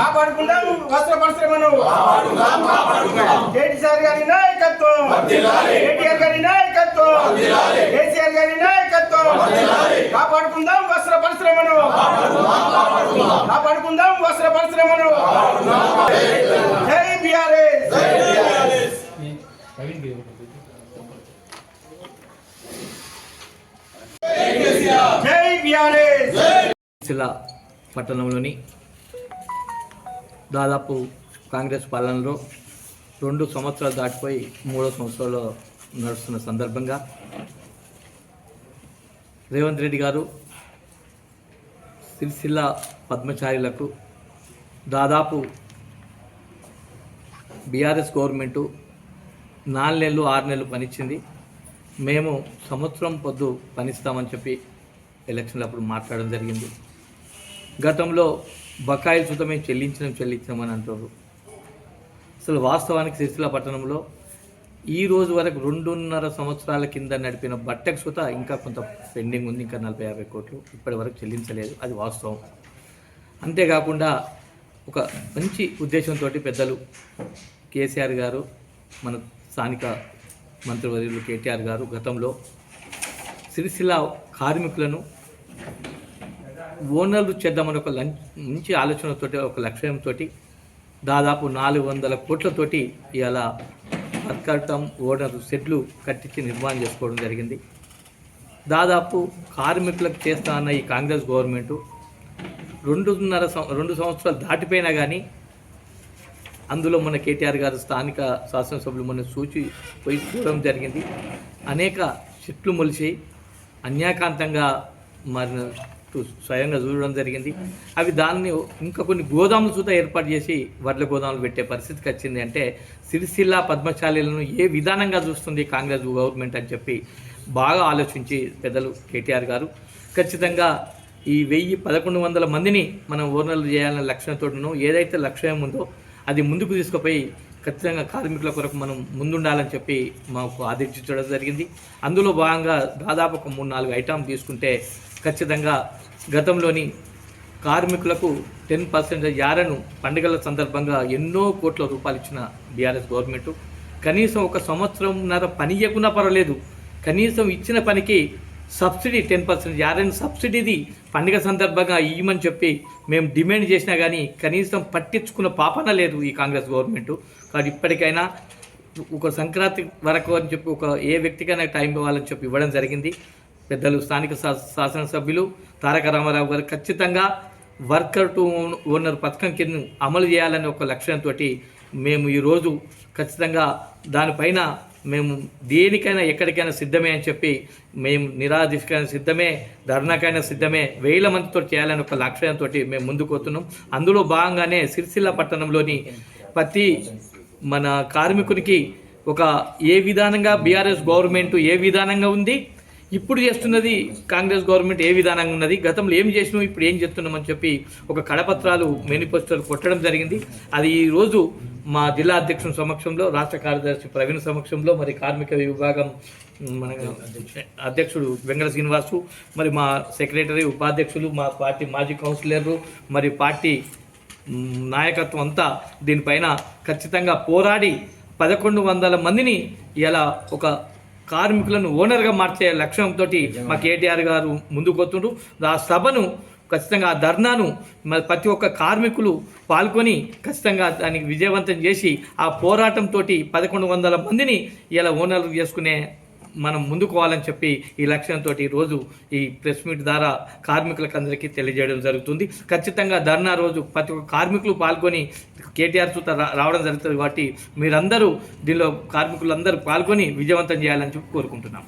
కాపాడుకుందాం. వస్త్ర పరిశ్రమను. కేటీఆర్ గారి నాయకత్వం. కేటీఆర్ గారి నాయకత్వం. కేసీఆర్ గారి నాయకత్వం. కాపాడుకుందాం వస్త్ర పరిశ్రమను. కాపాడుకుందాం. వస్త్ర పరిశ్రమను. జై బిఆర్ఎస్. జై బిఆర్ఎస్. పట్టణంలోని దాదాపు కాంగ్రెస్ పాలనలో రెండు సంవత్సరాలు దాటిపోయి మూడో సంవత్సరాలు నడుస్తున్న సందర్భంగా రేవంత్ రెడ్డి గారు సిరిసిల్ల పద్మచారులకు దాదాపు బీఆర్ఎస్ గవర్నమెంటు నాలుగు నెలలు ఆరు నెలలు పనిచ్చింది. మేము సంవత్సరం పొద్దు పనిస్తామని చెప్పి ఎలక్షన్లు అప్పుడు మాట్లాడడం జరిగింది. గతంలో బకాయిలు సుతమే చెల్లించడం చెల్లించమని అంటారు. అసలు వాస్తవానికి సిరిసిల్ల పట్టణంలో ఈ రోజు వరకు రెండున్నర సంవత్సరాల కింద నడిపిన బట్టకు సుత ఇంకా కొంత పెండింగ్ ఉంది ఇంకా నలభై యాభై కోట్లు ఇప్పటి వరకు చెల్లించలేదు. అది వాస్తవం. అంతేకాకుండా ఒక మంచి ఉద్దేశంతో పెద్దలు కేసీఆర్ గారు మన స్థానిక మంత్రివర్యులు కేటీఆర్ గారు గతంలో సిరిసిల్ల కార్మికులను ఓనర్లు చేద్దామని ఒక లం మంచి ఆలోచనతోటి ఒక లక్ష్యంతో దాదాపు నాలుగు వందల కోట్లతోటి ఇలా వర్కర్టం ఓనర్ షెడ్లు కట్టించి నిర్మాణం చేసుకోవడం జరిగింది. దాదాపు కార్మికులకు చేస్తా అన్న ఈ కాంగ్రెస్ గవర్నమెంటు రెండున్నర సం- రెండు సంవత్సరాలు దాటిపోయినా కానీ అందులో మన కేటీఆర్ గారు స్థానిక శాసనసభ్యులు మన సూచి పోయి చూడడం జరిగింది. అనేక చెట్లు మొలిచి అన్యాకాంతంగా మరి స్వయంగా చూడడం జరిగింది. అవి దాన్ని ఇంకా కొన్ని గోదాములు చూత ఏర్పాటు చేసి వడ్ల గోదాములు పెట్టే పరిస్థితికి వచ్చింది అంటే సిరిసిల్ల పద్మశాలీలను ఏ విధానంగా చూస్తుంది కాంగ్రెస్ గవర్నమెంట్ అని చెప్పి బాగా ఆలోచించి పెద్దలు కేటీఆర్ గారు. ఖచ్చితంగా ఈ వెయ్యి పదకొండు వందల మందిని మనం ఓనర్లు చేయాలనే లక్ష్యంతోటను ఏదైతే లక్ష్యం ఉందో అది ముందుకు తీసుకుపోయి ఖచ్చితంగా కార్మికుల కొరకు మనం ముందుండాలని చెప్పి మాకు ఆదేశించడం జరిగింది. అందులో భాగంగా దాదాపు ఒక మూడు నాలుగు ఐటమ్ తీసుకుంటే ఖచ్చితంగా గతంలోని కార్మికులకు టెన్ పర్సెంట్ యారను పండుగల సందర్భంగా ఎన్నో కోట్ల రూపాయలు ఇచ్చిన బీఆర్ఎస్ గవర్నమెంట్. కనీసం ఒక సంవత్సరంన్నర పని ఇవ్వకున్నా పర్వాలేదు. కనీసం ఇచ్చిన పనికి సబ్సిడీ టెన్ పర్సెంట్ యారన్ సబ్సిడీది పండుగ సందర్భంగా ఇవ్వమని చెప్పి మేము డిమాండ్ చేసినా కానీ కనీసం పట్టించుకున్న పాపన లేదు ఈ కాంగ్రెస్ గవర్నమెంట్. కానీ ఇప్పటికైనా ఒక సంక్రాంతి వరకు అని చెప్పి ఒక ఏ వ్యక్తికైనా టైం ఇవ్వాలని చెప్పి ఇవ్వడం జరిగింది. పెద్దలు స్థానిక శాసనసభ్యులు తారక రామారావు గారు ఖచ్చితంగా వర్కర్ టు ఓనర్ పథకం కింద అమలు చేయాలనే ఒక లక్ష్యంతో మేము ఈరోజు ఖచ్చితంగా దానిపైన మేము దేనికైనా ఎక్కడికైనా సిద్ధమే అని చెప్పి మేము నిరాధికైనా సిద్ధమే ధర్నాకైనా సిద్ధమే వేల మందితో చేయాలని ఒక లక్ష్యంతో మేము ముందుకు వస్తున్నాం. అందులో భాగంగానే సిరిసిల్ల పట్టణంలోని ప్రతి మన కార్మికునికి ఒక ఏ విధానంగా బీఆర్ఎస్ గవర్నమెంట్ ఏ విధానంగా ఉంది ఇప్పుడు చేస్తున్నది కాంగ్రెస్ గవర్నమెంట్ ఏ విధానంగా ఉన్నది? గతంలో ఏం చేసినాం ఇప్పుడు ఏం చేస్తున్నామని చెప్పి ఒక కడపత్రాలు మేనిఫెస్టోలు కొట్టడం జరిగింది. అది ఈరోజు మా జిల్లా అధ్యక్షుని సమక్షంలో రాష్ట్ర కార్యదర్శి ప్రవీణ్ సమక్షంలో మరి కార్మిక విభాగం మన అధ్యక్షుడు వెంకట శ్రీనివాసు మరి మా సెక్రటరీ ఉపాధ్యక్షులు మా పార్టీ మాజీ కౌన్సిలర్లు మరి పార్టీ నాయకత్వం అంతా దీనిపైన ఖచ్చితంగా పోరాడి పదకొండు వందల మందిని ఇలా ఒక కార్మికులను ఓనర్గా మార్చే లక్ష్యంతో మా కేటీఆర్ గారు ముందుకు వస్తుండ్రు ఆ సభను ఖచ్చితంగా ఆ ధర్నాను మరి ప్రతి ఒక్క కార్మికులు పాల్గొని ఖచ్చితంగా దానికి విజయవంతం చేసి ఆ పోరాటంతో పదకొండు వందల మందిని ఇలా ఓనర్లు చేసుకునే మనం ముందుకోవాలని చెప్పి ఈ లక్ష్యంతో రోజు ఈ ప్రెస్ మీట్ ద్వారా కార్మికులకు అందరికీ తెలియజేయడం జరుగుతుంది. ఖచ్చితంగా ధర్నా రోజు ప్రతి ఒక్క కార్మికులు పాల్గొని కేటీఆర్ చూత రావడం జరుగుతుంది కాబట్టి మీరందరూ దీనిలో కార్మికులందరూ పాల్గొని విజయవంతం చేయాలని చెప్పి కోరుకుంటున్నాం.